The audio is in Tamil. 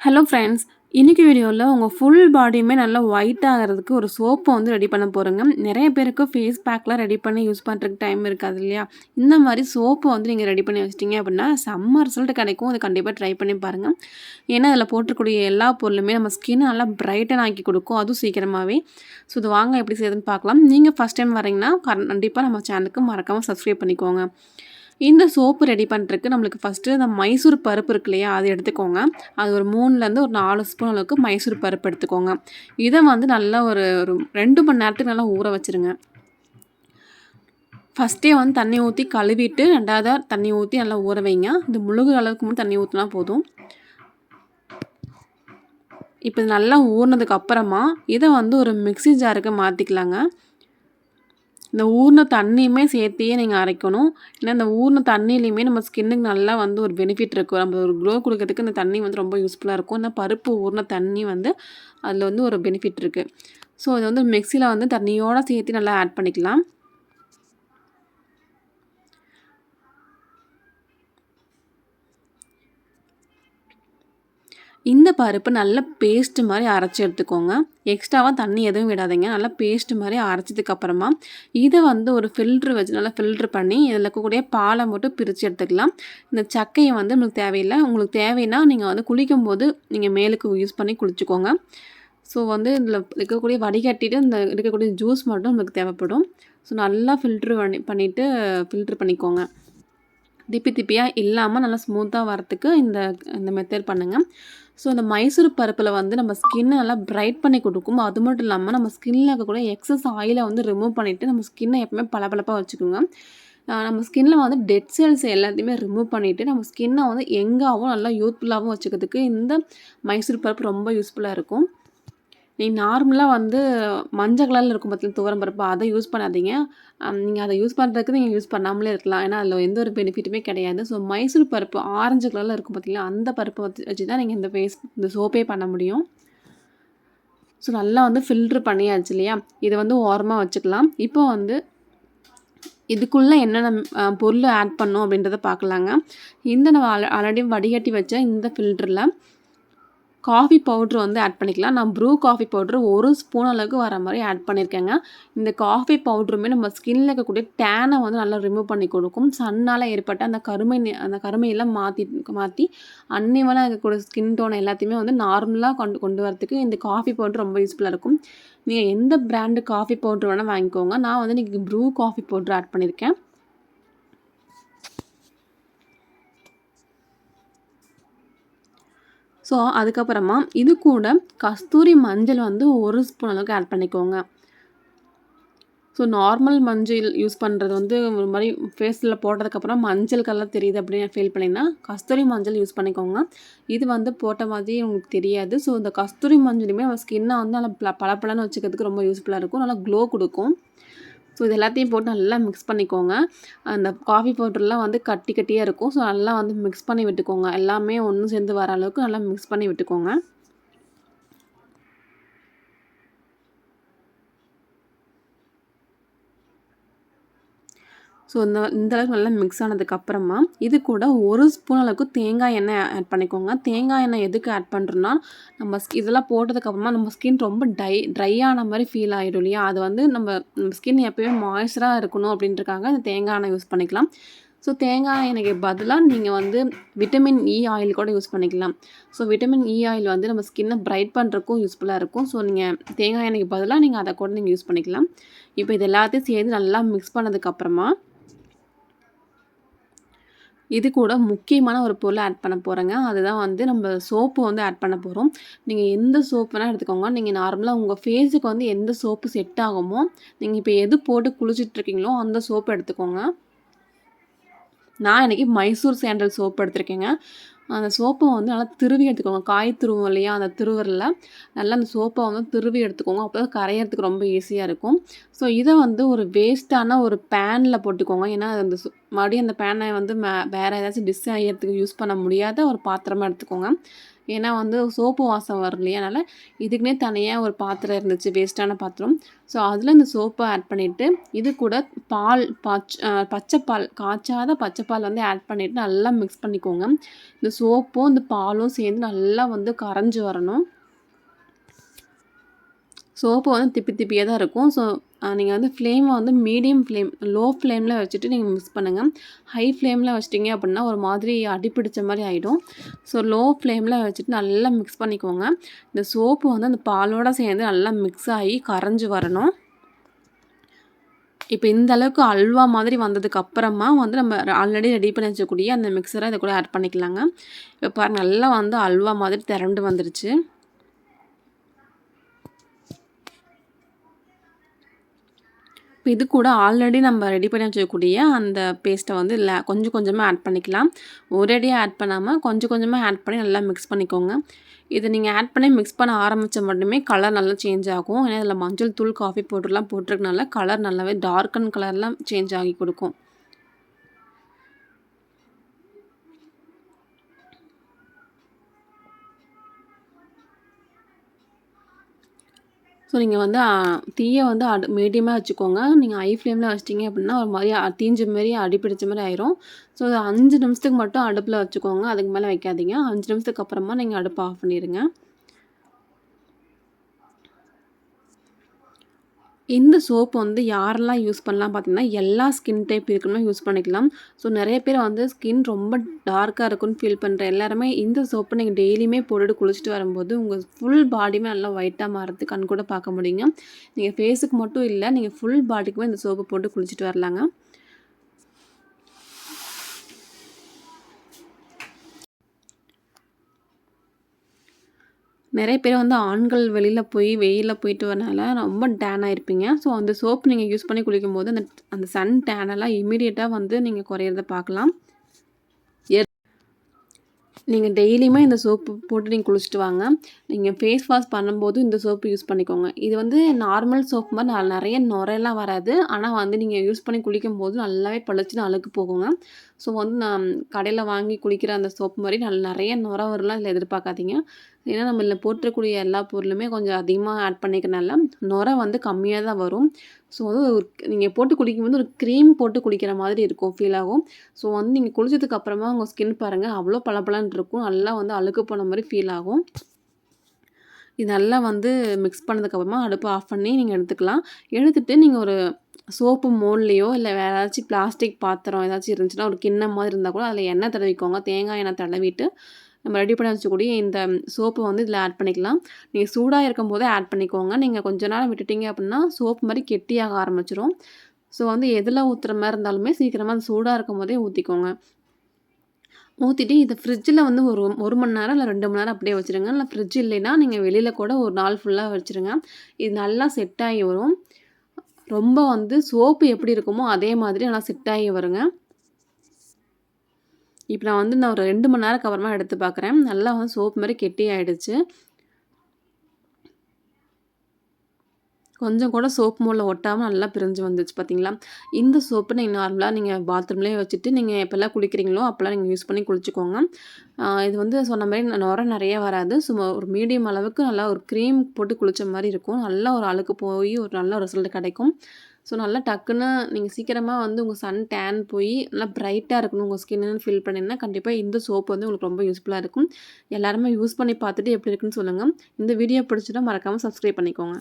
ஹலோ ஃப்ரெண்ட்ஸ் இன்னைக்கு வீடியோவில் உங்கள் ஃபுல் பாடியுமே நல்லா ஒயிட் ஆகிறதுக்கு ஒரு சோப்பை வந்து ரெடி பண்ண போகிறோங்க நிறைய பேருக்கு ஃபேஸ் பேக்லாம் ரெடி பண்ணி யூஸ் பண்ணுறதுக்கு டைம் இருக்காது இல்லையா? இந்த மாதிரி சோப்பை வந்து நீங்கள் ரெடி பண்ணி வச்சிட்டிங்க அப்படின்னா செம்ம ரிசல்ட் கிடைக்கும். அது கண்டிப்பாக ட்ரை பண்ணி பாருங்கள் ஏன்னா அதில் போட்டிருக்கூடிய எல்லா பொருளுமே நம்ம ஸ்கின் நல்லா பிரைட்டன் ஆக்கி கொடுக்கும். அதுவும் சீக்கிரமாகவே ஸோ இது வாங்க எப்படி செய்யுதுன்னு பார்க்கலாம். நீங்கள் ஃபஸ்ட் டைம் வரீங்கன்னா கண்டிப்பாக நம்ம சேனலுக்கு மறக்காமல் சப்ஸ்கிரைப் பண்ணிக்கோங்க. இந்த சோப்பு ரெடி பண்ணுறதுக்கு நம்மளுக்கு ஃபஸ்ட்டு இந்த மைசூர் பருப்பு இருக்கு இல்லையா அது எடுத்துக்கோங்க. அது ஒரு மூணுலேருந்து ஒரு நாலு ஸ்பூன் அளவுக்கு மைசூர் பருப்பு எடுத்துக்கோங்க. இதை வந்து நல்லா ஒரு ஒரு ரெண்டு மணி நேரத்துக்கு நல்லா ஊற வச்சுருங்க. ஃபஸ்ட்டே வந்து தண்ணி ஊற்றி கழுவிட்டு ரெண்டாவதாக தண்ணி ஊற்றி நல்லா ஊற வைங்க. இந்த முழுகு அளவுக்கு மட்டும் தண்ணி ஊற்றினா போதும். இப்போ நல்லா ஊறினதுக்கு அப்புறமா இதை வந்து ஒரு மிக்சி ஜாருக்கு மாற்றிக்கலாங்க இந்த ஊர்ன தண்ணியுமே சேர்த்தியே நீங்கள் அரைக்கணும். ஏன்னா இந்த ஊர்ன தண்ணியிலையுமே நம்ம ஸ்கின்னுக்கு நல்லா வந்து ஒரு பெனிஃபிட் இருக்கும். நம்ம ஒரு க்ளோ கொடுக்கறதுக்கு இந்த தண்ணி வந்து ரொம்ப யூஸ்ஃபுல்லாக இருக்கும். இந்த பருப்பு ஊர்ன தண்ணி வந்து அதில் வந்து ஒரு பெனிஃபிட் இருக்குது ஸோ அதை வந்து மிக்சியில் வந்து தண்ணியோடு சேர்த்து நல்லா ஆட் பண்ணிக்கலாம். இந்த பருப்பு நல்ல பேஸ்ட் மாதிரி அரைச்சி எடுத்துக்கோங்க. எக்ஸ்ட்ராவாக தண்ணி எதுவும் விடாதீங்க. நல்லா பேஸ்ட் மாதிரி அரைச்சதுக்கப்புறமா இதை வந்து ஒரு ஃபில்ட்ரு வச்சு நல்லா ஃபில்ட்ரு பண்ணி இதில் இருக்கக்கூடிய பாலை மட்டும் பிரித்து எடுத்துக்கலாம். இந்த சக்கையை வந்து உங்களுக்கு தேவையில்லை. உங்களுக்கு தேவைன்னா நீங்கள் வந்து குளிக்கும் போது நீங்கள் மேலுக்கு யூஸ் பண்ணி குளிச்சுக்கோங்க. ஸோ வந்து இதில் இருக்கக்கூடிய வடிகட்டிட்டு இந்த இருக்கக்கூடிய ஜூஸ் மட்டும் உங்களுக்கு தேவைப்படும். ஸோ நல்லா ஃபில்ட்ரு பண்ணி பண்ணிவிட்டு ஃபில்ட்ரு பண்ணிக்கோங்க. திப்பி திப்பியாக இல்லாமல் நல்லா ஸ்மூத்தாக வரத்துக்கு இந்த இந்த மெத்தட் பண்ணுங்கள் ஸோ அந்த மைசூர் பருப்பில் வந்து நம்ம ஸ்கின்னை நல்லா பிரைட் பண்ணி கொடுக்கும். அது மட்டும் இல்லாமல் நம்ம ஸ்கின்னில் இருக்கக்கூடிய எக்ஸஸ் ஆயிலை வந்து ரிமூவ் பண்ணிவிட்டு நம்ம ஸ்கின்னை எப்பவுமே பளபளப்பாக வச்சுக்கோங்க. நம்ம ஸ்கின்னில் வந்து டெட் செல்ஸ் எல்லாத்தையுமே ரிமூவ் பண்ணிவிட்டு நம்ம ஸ்கின்னை வந்து எங்காகவும் நல்லா யூத்ஃபுல்லாகவும் வச்சுக்கிறதுக்கு இந்த மைசூர் பருப்பு ரொம்ப யூஸ்ஃபுல்லாக இருக்கும். நீ நார்மலாக வந்து மஞ்சள் கலரில் இருக்கும் பார்த்தீங்கன்னா துவரம் பருப்பு அதை யூஸ் பண்ணாதீங்க. நீங்கள் அதை யூஸ் பண்ணுறதுக்கு நீங்கள் யூஸ் பண்ணாமலே இருக்கலாம். ஏன்னா அதில் எந்த ஒரு பெனிஃபிட்டுமே கிடையாது. ஸோ மைசூர் பருப்பு ஆரஞ்சு கலரில் இருக்கும் பார்த்தீங்கன்னா அந்த பருப்பை வச்சு வச்சு தான் நீங்கள் இந்த ஃபேஸ் இந்த சோப்பே பண்ண முடியும். ஸோ நல்லா வந்து ஃபில்ட்ரு பண்ணியாச்சு இல்லையா? இதை வந்து ஓரமாக வச்சுக்கலாம். இப்போ வந்து இதுக்குள்ளே என்னென்ன பொருள் ஆட் பண்ணும் அப்படின்றத பார்க்கலாங்க. இந்த நம்ம ஆல்ரெடி வடிகட்டி வச்ச இந்த ஃபில்டரில் காஃபி பவுட்ரு வந்து ஆட் பண்ணிக்கலாம். நான் ப்ரூ காஃபி பவுட்ரு ஒரு ஸ்பூன் அளவுக்கு வர மாதிரி ஆட் பண்ணியிருக்கேங்க இந்த காஃபி பவுட்ருமே நம்ம ஸ்கின்னில் இருக்கக்கூடிய டேனை வந்து நல்லா ரிமூவ் பண்ணி கொடுக்கும். சன்னால் ஏற்பட்ட அந்த கருமை அந்த கருமையெல்லாம் மாற்றி மாற்றி அன்னிவலாக இருக்கக்கூடிய ஸ்கின் டோனை எல்லாத்தையுமே வந்து நார்மலாக கொண்டு கொண்டு வரதுக்கு இந்த காஃபி பவுட்ரு ரொம்ப யூஸ்ஃபுல்லாக இருக்கும். நீங்கள் எந்த பிராண்டு காஃபி பவுட்ரு வேணால் வாங்கிக்கோங்க. நான் வந்து இன்றைக்கி ப்ரூ காஃபி பவுட்ரு ஆட் பண்ணியிருக்கேன் ஸோ அதுக்கப்புறமா இது கூட கஸ்தூரி மஞ்சள் வந்து ஒரு ஸ்பூன் அளவுக்கு ஆட் பண்ணிக்கோங்க. ஸோ நார்மல் மஞ்சள் யூஸ் பண்ணுறது வந்து ஒரு மாதிரி ஃபேஸில் போட்டதுக்கப்புறம் மஞ்சள் கலர் தெரியுது அப்படின்னு ஃபீல் பண்ணிங்கன்னா கஸ்தூரி மஞ்சள் யூஸ் பண்ணிக்கோங்க. இது வந்து போட்ட மாதிரி உங்களுக்கு தெரியாது. ஸோ இந்த கஸ்தூரி மஞ்சளுமே நம்ம ஸ்கின்னை வந்து நல்லா பளபளன்னு வச்சுக்கிறதுக்கு ரொம்ப யூஸ்ஃபுல்லாக இருக்கும். நல்லா க்ளோ கொடுக்கும். ஸோ இது எல்லாத்தையும் போட்டு நல்லா மிக்ஸ் பண்ணிக்கோங்க. அந்த காஃபி பவுடர்லாம் வந்து கட்டி கட்டியாக இருக்கும். ஸோ நல்லா வந்து மிக்ஸ் பண்ணி விட்டுக்கோங்க. எல்லாமே ஒன்று சேர்ந்து வர அளவுக்கு நல்லா மிக்ஸ் பண்ணி விட்டுக்கோங்க. ஸோ இந்த இந்த அளவுக்கு நல்லா மிக்ஸ் ஆனதுக்கப்புறமா இது கூட ஒரு ஸ்பூன் அளவுக்கு தேங்காய் எண்ணெய் ஆட் பண்ணிக்கோங்க. தேங்காய் எண்ணெய் எதுக்கு ஆட் பண்ணுறோன்னா நம்ம இதெல்லாம் போட்டதுக்கப்புறமா நம்ம ஸ்கின் ரொம்ப டை ட்ரை ஆன மாதிரி ஃபீல் ஆகிடும் இல்லையா? அது வந்து நம்ம நம்ம ஸ்கின் எப்போயுமே மாய்ஸ்டராக இருக்கணும் அப்படின்றக்காக இந்த தேங்காய் எண்ணெய் யூஸ் பண்ணிக்கலாம். ஸோ தேங்காய் எண்ணெய்க்கு பதிலாக நீங்கள் வந்து விட்டமின் இ ஆயில் கூட யூஸ் பண்ணிக்கலாம். ஸோ விட்டமின் இ ஆயில் வந்து நம்ம ஸ்கின்னை பிரைட் பண்ணுறக்கும் யூஸ்ஃபுல்லாக இருக்கும். ஸோ நீங்கள் தேங்காய் எண்ணெய்க்கு பதிலாக நீங்கள் அதை கூட நீங்கள் யூஸ் பண்ணிக்கலாம். இப்போ இது எல்லாத்தையும் சேர்ந்து நல்லா மிக்ஸ் பண்ணதுக்கப்புறமா இது கூட முக்கியமான ஒரு பொருளை ஆட் பண்ண போகிறேங்க அதுதான் வந்து நம்ம சோப்பு வந்து ஆட் பண்ண போகிறோம் நீங்கள் எந்த சோப்பு வேணால் எடுத்துக்கோங்க. நீங்கள் நார்மலாக உங்கள் ஃபேஸுக்கு வந்து எந்த சோப்பு செட் ஆகுமோ நீங்கள் இப்போ எது போட்டு குளிச்சிட்ருக்கீங்களோ அந்த சோப்பு எடுத்துக்கோங்க. நான் இன்றைக்கி மைசூர் சேண்டல் சோப்பு எடுத்திருக்கேங்க. அந்த சோப்பை வந்து நல்லா திருவி எடுத்துக்கோங்க. காய் துருவோம் இல்லையா அந்த திருவரில் நல்லா அந்த சோப்பை வந்து திருவி எடுத்துக்கோங்க. அப்போ தான் கரையிறதுக்கு ரொம்ப ஈஸியாக இருக்கும். ஸோ இதை வந்து ஒரு வேஸ்ட்டான ஒரு பேனில் போட்டுக்கோங்க. ஏன்னா அந்த மறுபடியும் அந்த பேனை வந்து மே வேறு ஏதாச்சும் டிஷ் ஆகிறதுக்கு யூஸ் பண்ண முடியாத ஒரு பாத்திரமாக எடுத்துக்கோங்க. ஏன்னா வந்து சோப்பு வாசம் வரலையே அதனால் இதுக்குன்னே தனியாக ஒரு பாத்திரம் இருந்துச்சு வேஸ்ட்டான பாத்திரம். ஸோ அதில் இந்த சோப்பை ஆட் பண்ணிவிட்டு இது கூட பால் பச் பச்சைப்பால் காய்ச்சாத பச்சைப்பால் வந்து ஆட் பண்ணிவிட்டு நல்லா மிக்ஸ் பண்ணிக்கோங்க. இந்த சோப்பும் இந்த பாலும் சேர்ந்து நல்லா வந்து கரைஞ்சி வரணும். சோப்பு வந்து திப்பி திப்பியாக தான் இருக்கும். ஸோ நீங்கள் வந்து ஃப்ளேமை வந்து மீடியம் ஃப்ளேம் லோ ஃப்ளேமில் வச்சுட்டு நீங்கள் மிக்ஸ் பண்ணுங்கள் ஹை ஃப்ளேமில் வச்சிட்டிங்க அப்படின்னா ஒரு மாதிரி அடிப்பிடிச்ச மாதிரி ஆகிடும் ஸோ லோ ஃப்ளேமில் வச்சுட்டு நல்லா மிக்ஸ் பண்ணிக்கோங்க. இந்த சோப்பு வந்து அந்த பாலோடு சேர்ந்து நல்லா மிக்ஸ் ஆகி கரைஞ்சி வரணும். இப்போ இந்த அளவுக்கு அல்வா மாதிரி வந்ததுக்கு அப்புறமா வந்து நம்ம ஆல்ரெடி ரெடி பண்ணி வச்சக்கூடிய அந்த மிக்சரை இதை கூட ஆட் பண்ணிக்கலாங்க. இப்போ பாருங்கள் நல்லா வந்து அல்வா மாதிரி திரண்டு வந்துருச்சு. இப்போ இது கூட ஆல்ரெடி நம்ம ரெடி பண்ணி வச்சக்கூடிய அந்த பேஸ்ட்டை வந்து இல்லை கொஞ்சம் கொஞ்சமாக ஆட் பண்ணிக்கலாம். ஒரேடியாக ஆட் பண்ணாமல் கொஞ்சம் கொஞ்சமாக ஆட் பண்ணி நல்லா மிக்ஸ் பண்ணிக்கோங்க. இதை நீங்கள் ஆட் பண்ணி மிக்ஸ் பண்ண ஆரம்பித்த மட்டுமே கலர் நல்லா சேஞ்ச் ஆகும். ஏன்னா இதில் மஞ்சள் தூள் காஃபி பவுடர்லாம் போட்டிருக்கனால கலர் நல்லாவே டார்க்கன் கலர்லாம் சேஞ்ச் ஆகி கொடுக்கும். ஸோ நீங்கள் வந்து தீயை வந்து அடு மீடியமாக வச்சுக்கோங்க. நீங்கள் ஹை ஃப்ளேமில் வச்சிட்டிங்க அப்படின்னா ஒரு மாதிரி தீஞ்ச மாரி அடிப்பிடிச்ச மாதிரி ஆயிரும். ஸோ அது அஞ்சு நிமிஷத்துக்கு மட்டும் அடுப்பில் வச்சுக்கோங்க. அதுக்கு மேலே வைக்காதீங்க. அஞ்சு நிமிஷத்துக்கு அப்புறமா நீங்கள் அடுப்பை ஆஃப் பண்ணிடுங்க இந்த சோப் வந்து யாரெல்லாம் யூஸ் பண்ணலாம் பார்த்தீங்கன்னா எல்லா ஸ்கின் டைப் இருக்கணுமோ யூஸ் பண்ணிக்கலாம். ஸோ நிறைய பேர் வந்து ஸ்கின் ரொம்ப டார்க்காக இருக்குன்னு ஃபீல் பண்ணுற எல்லாருமே இந்த சோப்பை நீங்கள் டெய்லியுமே போட்டுட்டு குளிச்சுட்டு வரும்போது உங்கள் ஃபுல் பாடியுமே நல்லா ஒயிட்டாக மாறுறது கண் கூட பார்க்க முடியுங்க. நீங்கள் ஃபேஸுக்கு மட்டும் இல்லை நீங்கள் ஃபுல் பாடிக்குமே இந்த சோப்பு போட்டு குளிச்சுட்டு வரலாங்க. நிறைய பேர் வந்து ஆண்கள் வெளியில் போய் வெயிலில் போயிட்டு வரனால ரொம்ப டேன் ஆகிருப்பீங்க ஸோ அந்த சோப் நீங்கள் யூஸ் பண்ணி குளிக்கும் போது அந்த அந்த சன் டேனெல்லாம் இமீடியட்டாக வந்து நீங்கள் குறையிறத பார்க்கலாம். நீங்கள் டெய்லியுமே இந்த சோப்பு போட்டு நீங்கள் குளிச்சுட்டு வாங்க. நீங்கள் ஃபேஸ் வாஷ் பண்ணும்போது இந்த சோப்பு யூஸ் பண்ணிக்கோங்க. இது வந்து நார்மல் சோப் மாதிரி நிறைய நுரையெல்லாம் வராது. ஆனால் வந்து நீங்கள் யூஸ் பண்ணி குளிக்கும் போது நல்லாவே பளிச்சுன்னு அழுக்கு போகுங்க. ஸோ வந்து நான் கடையில் வாங்கி குளிக்கிற அந்த சோப்பு மாதிரி நல்ல நிறைய நுர வரலாம் இதில் எதிர்பார்க்காதீங்க. ஏன்னா நம்ம இதில் போட்டிருக்கூடிய எல்லா பொருளுமே கொஞ்சம் அதிகமாக ஆட் பண்ணிக்கிறனால நுரை வந்து கம்மியாக தான் வரும். ஸோ வந்து ஒரு நீங்கள் போட்டு குளிக்கும்போது ஒரு க்ரீம் போட்டு குளிக்கிற மாதிரி இருக்கும் ஃபீல் ஆகும். ஸோ வந்து நீங்கள் குளிச்சதுக்கு அப்புறமா உங்கள் ஸ்கின் பாருங்கள் அவ்வளோ பளபளன்னு இருக்கும். நல்லா வந்து அழுக்கு போன மாதிரி ஃபீல் ஆகும். இது நல்லா வந்து மிக்ஸ் பண்ணதுக்கப்புறமா அடுப்பு ஆஃப் பண்ணி நீங்கள் எடுத்துக்கலாம். எடுத்துகிட்டு நீங்கள் ஒரு சோப்பு மோல்லையோ இல்லை வேறு ஏதாச்சும் பிளாஸ்டிக் பாத்திரம் ஏதாச்சும் இருந்துச்சுன்னா ஒரு கிண்ணம் மாதிரி இருந்தால் கூட அதில் எண்ணெய் தடவிக்கோங்க. தேங்காய் எண்ணெய் தடவிட்டு நம்ம ரெடி பண்ணி வச்சுக்கூடிய இந்த சோப்பு வந்து இதில் ஆட் பண்ணிக்கலாம். நீங்கள் சூடாக இருக்கும் போதே ஆட் பண்ணிக்கோங்க. நீங்கள் கொஞ்ச நேரம் விட்டுட்டிங்க அப்படின்னா சோப்பு மாதிரி கெட்டியாக ஆரம்பிச்சிடும் ஸோ வந்து எதில் ஊற்றுற மாதிரி இருந்தாலுமே சீக்கிரமாக அந்த சூடாக இருக்கும் போதே ஊற்றிக்கோங்க ஊற்றிட்டு இதை ஃப்ரிட்ஜில் வந்து ஒரு ஒரு மணி நேரம் இல்லை ரெண்டு மணி நேரம் அப்படியே வச்சுருங்க. இல்லை ஃப்ரிட்ஜ் இல்லைன்னா நீங்கள் வெளியில் கூட ஒரு நாள் ஃபுல்லாக வச்சுருங்க. இது நல்லா செட் ஆகி வரும். ரொம்ப வந்து சோப்பு எப்படி இருக்குமோ அதே மாதிரி நல்லா செட் ஆகி வருங்க. இப்போ நான் வந்து நான் ஒரு ரெண்டு மணி நேரம் அப்புறமா எடுத்து பார்க்குறேன் நல்லா வந்து சோப் மாதிரி கெட்டி ஆகிடுச்சு கொஞ்சம் கூட சோப்பு மூலில் ஒட்டாமல் நல்லா பிரிஞ்சு வந்துச்சு பார்த்தீங்களா இந்த சோப்பு நீங்கள் நார்மலாக நீங்கள் பாத்ரூம்லேயே வச்சுட்டு நீங்கள் எப்போல்லாம் குளிக்கிறீங்களோ அப்போல்லாம் நீங்கள் யூஸ் பண்ணி குளிச்சுக்கோங்க. இது வந்து சொன்ன மாதிரி நுர நிறைய வராது. சும்மா ஒரு மீடியம் அளவுக்கு நல்லா ஒரு க்ரீம் போட்டு குளித்த மாதிரி இருக்கும். நல்லா ஒரு அழுக்கு போய் ஒரு நல்ல ரிசல்ட் கிடைக்கும். ஸோ நல்லா டக்குன்னு நீங்கள் சீக்கிரமாக வந்து உங்கள் சன் டேன் போய் நல்லா ப்ரைட்டாக இருக்கணும். உங்கள் ஸ்கின்னு ஃபில் பண்ணிங்கன்னா கண்டிப்பாக இந்த சோப்பு வந்து உங்களுக்கு ரொம்ப யூஸ்ஃபுல்லாக இருக்கும். எல்லாருமே யூஸ் பண்ணி பார்த்துட்டு எப்படி இருக்குன்னு சொல்லுங்கள் இந்த வீடியோ பிடிச்சிட்டா மறக்காமல் சப்ஸ்கிரைப் பண்ணிக்கோங்க.